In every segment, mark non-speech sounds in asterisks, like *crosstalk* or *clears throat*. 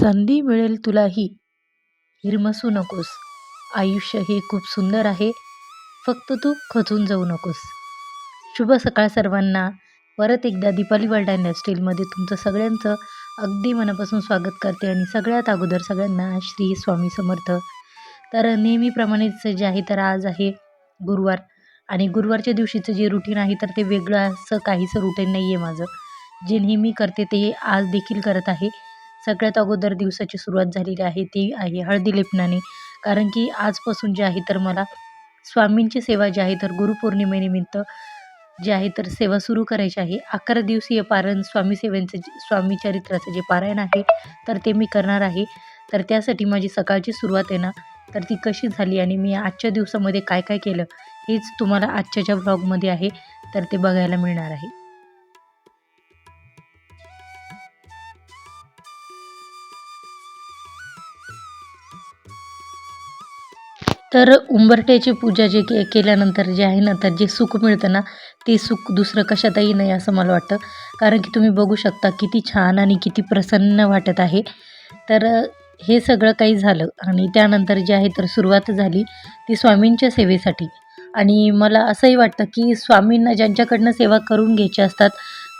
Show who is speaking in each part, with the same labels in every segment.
Speaker 1: संधी मिळेल तुलाही. हिरमसू नकोस. आयुष्य हे खूप सुंदर आहे. फक्त तू खचून जाऊ नकोस. शुभ सकाळ सर्वांना. परत एकदा दीपाली वर्ल्ड इंडस्ट्रीलमध्ये तुमचं सगळ्यांचं अगदी मनापासून स्वागत करते आणि सगळ्यात अगोदर सगळ्यांना श्री स्वामी समर्थ. तर नेहमीप्रमाणेच जे आहे तर आज आहे गुरुवार आणि गुरुवारच्या दिवशीचं जे रुटीन आहे तर ते वेगळं असं काहीचं रुटीन नाही आहे माझं. जे नेहमी करते ते आज देखील करत आहे. सगळ्यात अगोदर दिवसाची सुरुवात झालेली आहे ती आहे हळदी लेपनाने कारण की आजपासून जे आहे तर मला स्वामींची सेवा जी आहे तर गुरुपौर्णिमेनिमित्त जे आहे तर सेवा सुरू करायची आहे. अकरा दिवसीय पारायण स्वामी सेवेंचं जे स्वामी चरित्राचं जे पारायण आहे तर ते मी करणार आहे. तर त्यासाठी माझी सकाळची सुरुवात आहे ना तर ती कशी झाली आणि मी आजच्या दिवसामध्ये काय काय केलं हेच तुम्हाला आजच्या ज्या ब्लॉगमध्ये आहे तर ते बघायला मिळणार आहे. तर उंबरट्याची पूजा जे के केल्यानंतर जे आहे ना तर जे सुख मिळतं ना ते सुख दुसरं कशातही नाही असं मला वाटतं. कारण की तुम्ही बघू शकता किती छान आणि किती प्रसन्न वाटत आहे. तर हे सगळं काही झालं आणि त्यानंतर जे आहे तर सुरुवात झाली ती स्वामींच्या सेवेसाठी. आणि मला असंही वाटतं की स्वामींना ज्यांच्याकडनं सेवा करून घ्यायच्या असतात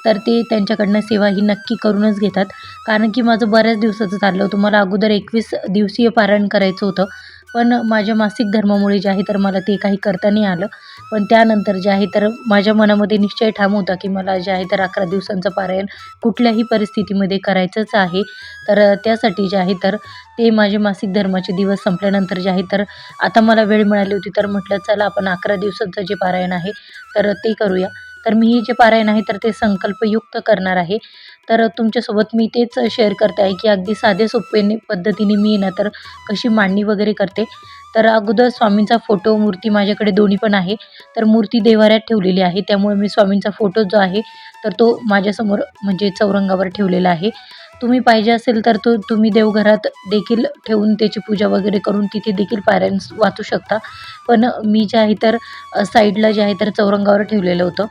Speaker 1: तर ते त्यांच्याकडनं सेवा ही नक्की करूनच घेतात. कारण की माझं बऱ्याच दिवसाचं चाललं होतं. मला अगोदर एकवीस दिवसीय पारायण करायचं होतं. पण माझ्या मासिक धर्मामुळे जे आहे तर मला ते काही करता नाही आलं. पण त्यानंतर जे आहे तर माझ्या मनामध्ये निश्चय ठाम होता की मला जे आहे तर अकरा दिवसांचं पारायण कुठल्याही परिस्थितीमध्ये करायचंच आहे. तर त्यासाठी जे आहे तर ते माझे मासिक धर्माचे दिवस संपल्यानंतर जे आहे तर आता मला वेळ मिळाली होती तर म्हटलं चला आपण अकरा दिवसांचं जे पारायण आहे तर ते करूया. तर मी हे जे पारायण आहे तर ते संकल्पयुक्त करणार आहे. तर तुमच्यासोबत मी तेच शेअर करते आहे की अगदी साधे सोपेने पद्धतीने मी ना तर कशी मांडणी वगैरे करते. तर अगोदर स्वामींचा फोटो मूर्ती माझ्याकडे दोन्ही पण आहे. तर मूर्ती देवाऱ्यात ठेवलेली आहे त्यामुळे मी स्वामींचा फोटो जो आहे तर तो माझ्यासमोर म्हणजे चौरंगावर ठेवलेला आहे. तुम्ही पाहिजे असेल तर तो तुम्ही देवघरात देखील ठेवून त्याची पूजा वगैरे करून तिथे देखील पायऱ्यांस वाचू शकता. पण मी जे आहे तर साईडला जे आहे तर चौरंगावर ठेवलेलं होतं.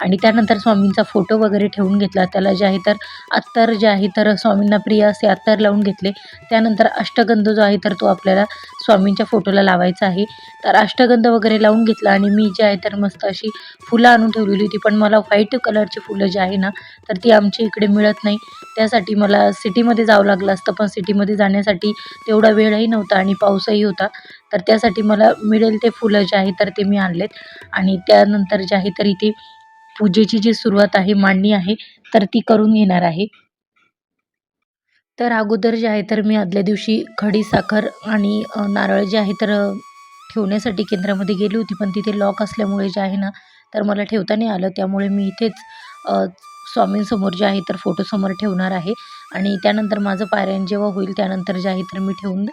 Speaker 1: आणि त्यानंतर स्वामींचा फोटो वगैरे ठेवून घेतला. त्याला जे आहे तर अत्तर जे आहे तर स्वामींना प्रिय असे अत्तर लावून घेतले. त्यानंतर अष्टगंध जो आहे तर तो आपल्याला स्वामींच्या फोटोला लावायचा आहे. तर अष्टगंध वगैरे लावून घेतला आणि मी जे आहे तर मस्त अशी फुलं आणून ठेवलेली होती. पण मला व्हाईट कलरची फुलं जी आहे ना तर ती आमच्या इकडे मिळत नाही. त्यासाठी मला सिटीमध्ये जावं लागलं असतं पण सिटीमध्ये जाण्यासाठी तेवढा वेळही नव्हता आणि पाऊसही होता. तर त्यासाठी मला मिळेल ते फुलं जे आहे तर ते मी आणलेत. आणि त्यानंतर जे आहे तर इथे पूजेची जी सुरुवात आहे मांडणी आहे तर ती करून घेणार आहे. तर अगोदर जे आहे तर मी आदल्या दिवशी खडी साखर आणि नारळ जे आहे तर ठेवण्यासाठी केंद्रामध्ये गेली होती. पण तिथे लॉक असल्यामुळे जे आहे ना तर मला ठेवता नाही आलं. त्यामुळे मी इथेच स्वामींसमोर जे आहे तर फोटोसमोर ठेवणार आहे. आणि त्यानंतर माझं पारायण जेव्हा होईल त्यानंतर जे आहे तर मी ठेवून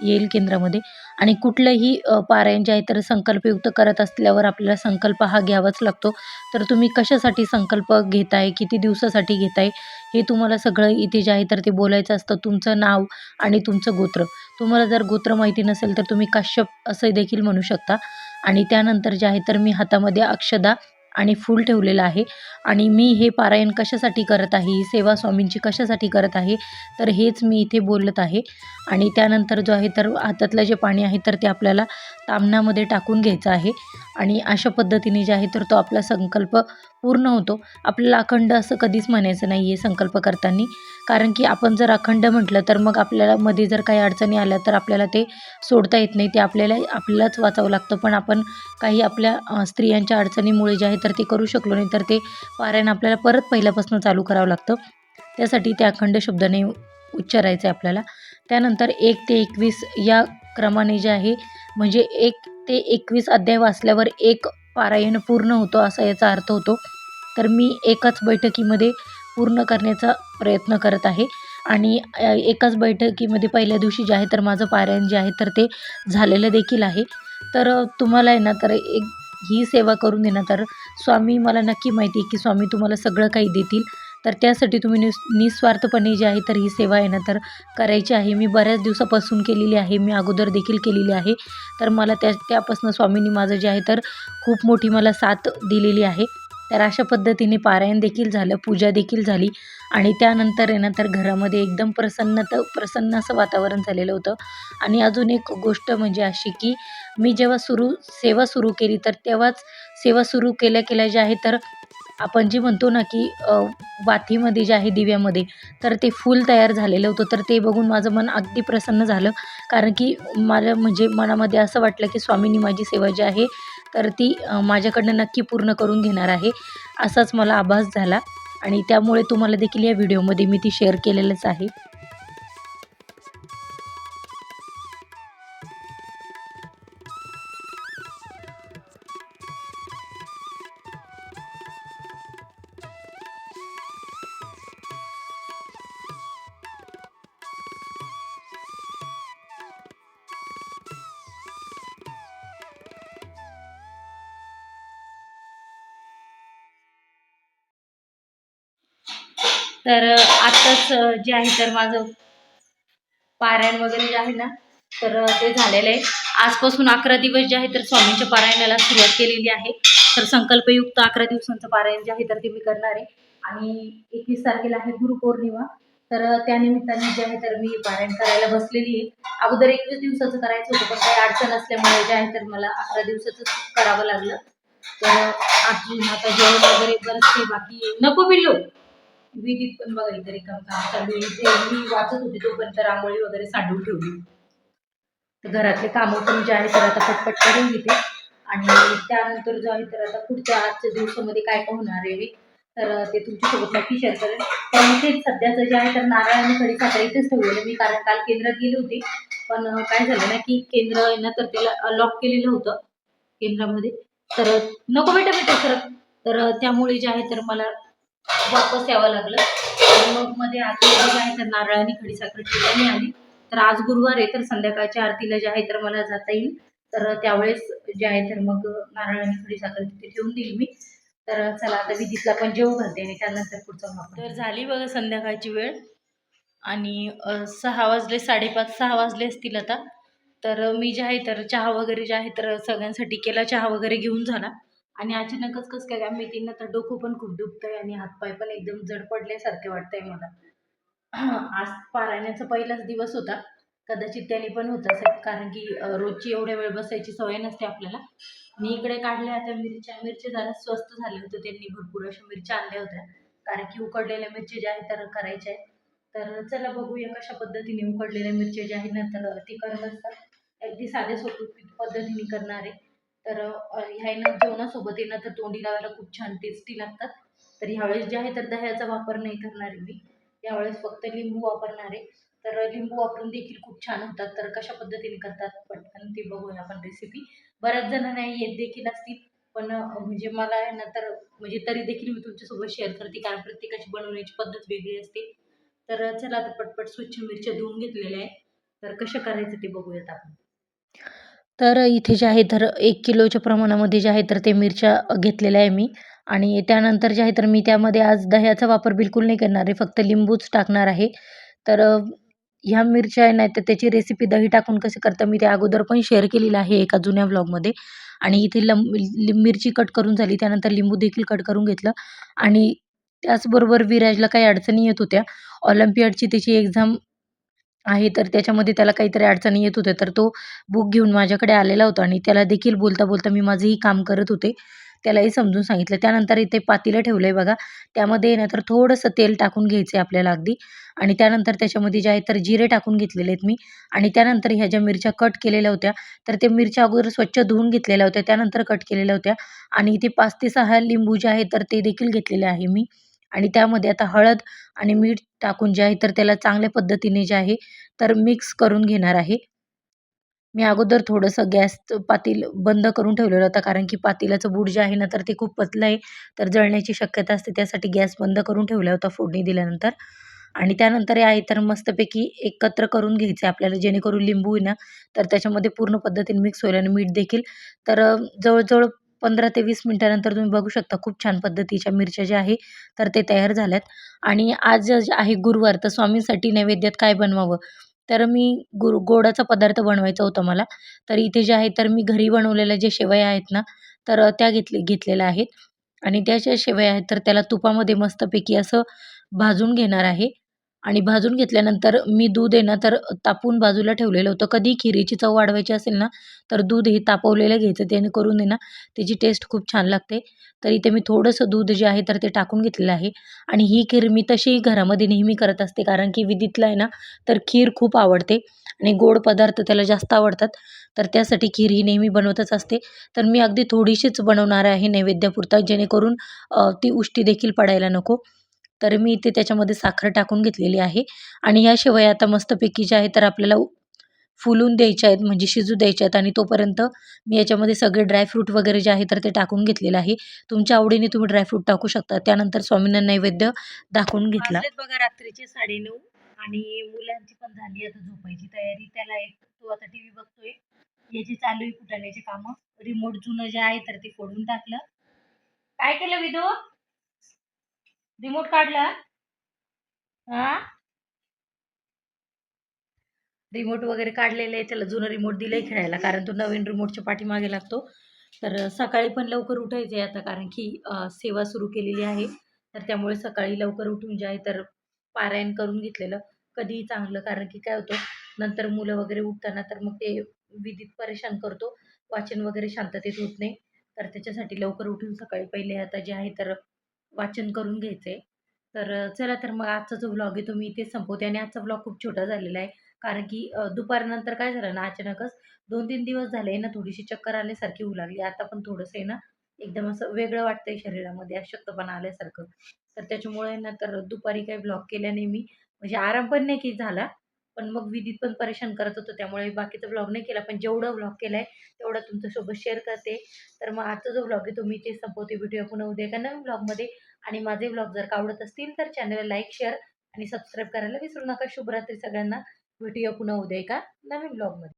Speaker 1: येईल केंद्रामध्ये. आणि कुठलंही पारायण जे आहे तर संकल्पयुक्त करत असल्यावर आपल्याला संकल्प हा घ्यावाच लागतो. तर तुम्ही कशासाठी संकल्प घेताय? किती दिवसासाठी घेताय? हे तुम्हाला सगळं इथे जे आहे तर ते बोलायचं असतं. तुमचं नाव आणि तुमचं गोत्र. तुम्हाला जर गोत्र माहिती नसेल तर तुम्ही काश्यप असं देखील म्हणू शकता. आणि त्यानंतर जे आहे तर मी हातामध्ये अक्षदा आणि फूल ठेवलेलं आहे. आणि मी हे पारायण कशासाठी करत आहे सेवा स्वामींची कशासाठी करत आहे तर हेच मी इथे बोलत आहे. आणि त्यानंतर जो आहे तर हातातलं जे पाणी आहे तर ते आपल्याला तामणामध्ये टाकून घ्यायचं आहे. आणि अशा पद्धतीने जे आहे तर तो आपला संकल्प पूर्ण होतो. आपल्याला अखंड असं कधीच म्हणायचं नाही आहे संकल्प करताना कारण की आपण जर अखंड म्हटलं तर मग आपल्याला मध्ये जर काही अडचणी आल्या तर आपल्याला ते सोडता येत नाही. ते आपल्याला आपल्यालाच वाचावं लागतं. पण आपण काही आपल्या स्त्रियांच्या अडचणीमुळे जे आहे तर ते करू शकलो नाही तर ते पारायण आपल्याला परत पहिल्यापासून चालू करावं लागतं. त्यासाठी ते अखंड शब्दाने उच्चारायचं आहे आपल्याला. त्यानंतर एक ते एकवीस या क्रमाने जे आहे म्हणजे एक ते एकवीस अध्याय वाचल्यावर एक पारायण पूर्ण होतो असा याचा अर्थ होतो. तर मी एकाच बैठकीमध्ये पूर्ण करण्याचा प्रयत्न करत आहे. आणि एकाच बैठकीमध्ये पहिल्या दिवशी जे आहे तर माझं पारायण जे आहे तर ते झालेलं देखील आहे. तर तुम्हाला आहे ना तर एक ही सेवा करून देणार. तर स्वामी मला नक्की माहिती आहे की स्वामी तुम्हाला सगळं काही देतील. तर त्यासाठी तुम्ही निस् निस्वार्थपणे जी आहे तर ही सेवा आहे ना तर करायची आहे. मी बऱ्याच दिवसापासून केलेली आहे. मी अगोदर देखील केलेली आहे. तर मला त्या त्यापासून स्वामींनी माझं जे आहे तर खूप मोठी मला साथ दिलेली आहे. तर अशा पद्धतीने पारायण देखील झालं पूजा देखील झाली. आणि त्यानंतर आहे ना तर घरामध्ये एकदम प्रसन्न तर प्रसन्न असं वातावरण झालेलं होतं. आणि अजून एक गोष्ट म्हणजे अशी की मी जेव्हा सुरू सेवा सुरू केली तर तेव्हाच सेवा सुरू केल्या केल्या जे आहे तर आपण जे म्हणतो ना की वाथीमध्ये वातीमध्ये जे आहे दिव्यामध्ये तर ते फूल तयार झालेलं होतं. तर ते बघून माझं मन अगदी प्रसन्न झालं. कारण की मला म्हणजे मनामध्ये असं वाटलं की स्वामींनी माझी सेवा जी आहे तर ती माझ्याकडनं नक्की पूर्ण करून घेणार आहे. असाच मला आभास झाला. आणि त्यामुळे तुम्हाला देखील या व्हिडिओमध्ये मी ती शेअर केलेलंच आहे. तर आत्ताच जे आहे तर माझं पारायण वगैरे जे आहे ना तर ते झालेलं आहे. आजपासून अकरा दिवस जे आहे तर स्वामींच्या पारायणाला सुरुवात केलेली आहे. तर संकल्पयुक्त अकरा दिवसांचं पारायण जे आहे तर ते मी करणार आहे. आणि एकवीस तारखेला आहे गुरुपौर्णिमा. तर त्यानिमित्ताने जे आहे तर मी पारायण करायला बसलेली आहे. अगोदर एकवीस दिवसाचं करायचं होतं पण काही अडचण असल्यामुळे जे आहे तर मला अकरा दिवसाचंच करावं लागलं. तर अजून आता जेवण वगैरे बरंच बाकी नको बिल्लू विधीत पण बघा इथे रिकाम काम चालू इथे मी वाचत होते तोपर्यंत रांगोळी वगैरे सांडून ठेवली. तर घरातले कामं पण जे आहे तर आता पटपट करून घेते. आणि त्यानंतर जो आहे तर आता पुढच्या आजच्या दिवसामध्ये काय काय होणार आहे तर ते तुमच्यासोबत नक्की शेअर करेन. पण इथेच सध्याचं जे आहे तर नारळ आणि खडीसाखर इथेच ठेवलेलं मी कारण काल केंद्रात गेले होते. पण काय झालं ना की केंद्र ना तर त्याला लॉक केलेलं होतं केंद्रामध्ये. तर नको बेटा बेटा सर तर त्यामुळे जे आहे तर मला वापस यावं लागलं. मग मध्ये आतमध्ये जे आहे तर नारळ आणि खडीसाखर ठिकाणी आली. तर आज गुरुवार आहे तर संध्याकाळच्या आरतीला जे आहे तर मला जाता येईल. तर त्यावेळेस जे आहे तर मग नारळ आणि खडीसाखर तिथे ठेवून देईल मी. तर चला आता विधीतला पण जेवू घालते आणि त्यानंतर पुढचा वापर तर झाली बघा संध्याकाळची वेळ. आणि सहा वाजले साडेपाच सहा वाजले असतील आता. तर मी जे आहे तर चहा वगैरे जे आहे तर सगळ्यांसाठी केला चहा वगैरे घेऊन झाला. आणि अचानकच कसं काय काय तर डोकं पण खूप दुखतंय आणि हातपाय पण एकदम जड पडल्यासारखे वाटतंय मला. *clears throat* आज पारायणाचा पहिलाच दिवस होता. कदाचित त्याने पण होत असेल कारण की रोजची एवढ्या वेळ बसायची सवय नसते आपल्याला. मी इकडे काढल्या आता मिरच्या मिरच्या जरा स्वस्त झाले होते त्यांनी भरपूर अशा मिरच्या आणल्या होत्या. कारण की उकडलेल्या मिरच्या ज्या आहेत तर करायच्या आहेत. तर चला बघूया कशा पद्धतीने उकडलेल्या मिरच्या ज्या आहेत ना तर ती करत असतात अगदी साध्या सोपी पद्धतीने करणार आहे. तर ह्यानं जेवणासोबत आहे तर तोंडी लावायला खूप छान टेस्टी लागतात. तर ह्यावेळेस जे आहे तर दह्याचा वापर नाही करणार आहे मी. यावेळेस फक्त लिंबू वापरणार आहे. तर लिंबू वापरून देखील खूप छान होतात. तर कशा पद्धतीने करतात पटकन ते बघूया आपण रेसिपी बऱ्याच जणांना येत देखील असतील पण म्हणजे मला आहे ना तर म्हणजे तरी देखील मी तुमच्यासोबत शेअर करते. कारण प्रत्येकाची बनवण्याची पद्धत वेगळी असते. तर चला आता पटपट स्वच्छ मिरच्या धुवून घेतलेल्या आहे तर कशा करायचं ते बघूयात आपण. तर इथे जे आहे तर एक किलोच्या प्रमाणामध्ये जे आहे तर ते मिरच्या घेतलेल्या आहे मी. आणि त्यानंतर जे आहे तर मी त्यामध्ये आज दह्याचा वापर बिलकुल नाही करणार आहे. फक्त लिंबूच टाकणार आहे. तर ह्या मिरच्या आहे नाही तर त्याची रेसिपी दही टाकून कसं करतं मी त्या अगोदर पण शेअर केलेलं आहे एका जुन्या व्लॉगमध्ये आणि इथे लंब मिरची कट करून झाली. त्यानंतर लिंबू देखील कट करून घेतलं. आणि त्याचबरोबर विराजला काही अडचणी येत होत्या. ऑलिम्पियाडची त्याची एक्झाम आहे तर त्याच्यामध्ये त्याला काहीतरी अडचणी येत होत्या. तर तो बुक घेऊन माझ्याकडे आलेला होता आणि त्याला देखील बोलता बोलता मी माझंही काम करत होते. त्यालाही समजून सांगितलं. त्यानंतर इथे पातीलं ठेवलं आहे बघा. त्यामध्ये ना तर थोडंसं तेल टाकून घ्यायचं आहे आपल्याला अगदी. आणि त्यानंतर त्याच्यामध्ये जे आहे तर जिरे टाकून घेतलेले आहेत मी. आणि त्यानंतर ह्या ज्या मिरच्या कट केलेल्या होत्या तर त्या मिरच्या अगोदर स्वच्छ धुवून घेतलेल्या होत्या. त्यानंतर कट केलेल्या होत्या. आणि इथे पाच ते सहा लिंबू जे आहे तर ते देखील घेतलेले आहे मी. आणि त्यामध्ये आता हळद आणि मीठ टाकून जे आहे तर त्याला चांगल्या पद्धतीने जे आहे तर मिक्स करून घेणार आहे. मी अगोदर थोडंसं गॅस पातेल बंद करून ठेवलेलं होतं कारण की पातेल्याचं बूट जे आहे ना तर ते खूप पतलं आहे तर जळण्याची शक्यता असते त्यासाठी गॅस बंद करून ठेवला होता फोडणी दिल्यानंतर. आणि त्यानंतर हे आहे तर मस्तपैकी एकत्र करून घ्यायचं आहे आपल्याला जेणेकरून लिंबू आहे ना तर त्याच्यामध्ये पूर्ण पद्धतीने मिक्स होईल आणि मीठ देखील. तर जवळजवळ पंधरा ते वीस मिनटानंतर तुम्ही बघू शकता खूप छान पद्धतीच्या मिरच्या ज्या आहे तर ते तयार झाल्यात. आणि आज जे आहे गुरुवार तर स्वामींसाठी नैवेद्यात काय बनवावं? तर मी गुर गोडाचा पदार्थ बनवायचा होता मला. तर इथे जे आहे तर मी घरी बनवलेल्या जे शेवया आहेत ना तर त्या घेतले घेतलेल्या आहेत. आणि त्या ज्या शेवया आहेत तर त्याला तुपामध्ये मस्तपैकी असं भाजून घेणार आहे. आणि भाजून घेतल्यानंतर मी दूध आहे ना तर तापवून बाजूला ठेवलेलं होतं. कधी खिरीची चव वाढवायची असेल ना तर दूध हे तापवलेलं घ्यायचं जेणेकरून आहे ना त्याची टेस्ट खूप छान लागते. तर इथे मी थोडंसं दूध जे आहे तर ते टाकून घेतलेलं आहे. आणि ही खीर मी तशी घरामध्ये नेहमी करत असते कारण की विधीतला आहे ना तर खीर खूप आवडते. आणि गोड पदार्थ त्याला जास्त आवडतात. तर त्यासाठी खीर ही नेहमी बनवतच असते. तर मी अगदी थोडीशीच बनवणार आहे नैवेद्यापुरता जेणेकरून ती उष्टी देखील पडायला नको. तर मी इथे त्याच्यामध्ये साखर टाकून घेतलेली आहे. आणि याशिवाय शेवया आता मस्तपैकी ज्या आहे तर आपल्याला फुलून द्यायच्या आहेत म्हणजे शिजू द्यायच्या आहेत. आणि तोपर्यंत मी याच्यामध्ये सगळे ड्रायफ्रूट वगैरे जे आहे तर ते टाकून घेतलेलं आहे. तुमच्या आवडीने तुम्ही ड्रायफ्रूट टाकू शकता. त्यानंतर स्वामींना नैवेद्य दाखवून घेतला. बघा रात्रीचे साडेनऊ आणि मुलांची पण झाली आता झोपायची तयारी. त्याला एक तो आता टी व्ही बघतोय. याची चालू आहे कुटाण्याची कामं. रिमोट जुनं जे आहे तर ते फोडून टाकलं. काय केलं विदो? रिमोट काढला? हा? रिमोट वगैरे काढलेलं आहे. त्याला जुनं रिमोट दिलंय खेळायला. कारण तो नवीन रिमोटच्या पाठीमागे लागतो. तर सकाळी पण लवकर उठायचं आहे आता. कारण की सेवा सुरू केलेली आहे. तर त्यामुळे सकाळी लवकर उठून जे आहे तर पारायण करून घेतलेलं कधीही चांगलं. कारण की काय होतं नंतर मुलं वगैरे उठताना तर मग ते विधीत परेशान करतो. वाचन वगैरे शांततेत होत नाही. तर त्याच्यासाठी लवकर उठून सकाळी पहिले आता जे आहे तर वाचन करून घ्यायचं आहे तर चला तर मग आजचा जो व्लॉग आहे तो मी संपवते. आणि आजचा व्लॉग खूप छोटा झालेला आहे. कारण की दुपारनंतर काय झालं ना अचानकच दोन तीन दिवस झाले ना थोडीशी चक्कर आल्यासारखी होऊ लागली. आता पण थोडंसं आहे ना एकदम असं वेगळं वाटतंय शरीरामध्ये अशक्तपणा आल्यासारखं. तर त्याच्यामुळे ना तर दुपारी काही ब्लॉग केल्याने मी म्हणजे आराम पण नाही की झाला. पण मग विधीत पण परेशान करत होतो त्यामुळे बाकीचा ब्लॉग नाही केला पण जेवढं ब्लॉग केला आहे तेवढं तुमच्यासोबत शेअर करते. तर मग आजचा जो ब्लॉग आहे तो मी ते संपवते व्हिडिओ पुन्हा उद्या एका नवीन ब्लॉगमध्ये आणि माझे ब्लॉग जर का आवडत असतील तर चॅनलला लाईक शेअर आणि सबस्क्राईब करायला विसरू नका. शुभरात्री सगळ्यांना. भेटूया पुन्हा उद्या एका नवीन ब्लॉगमध्ये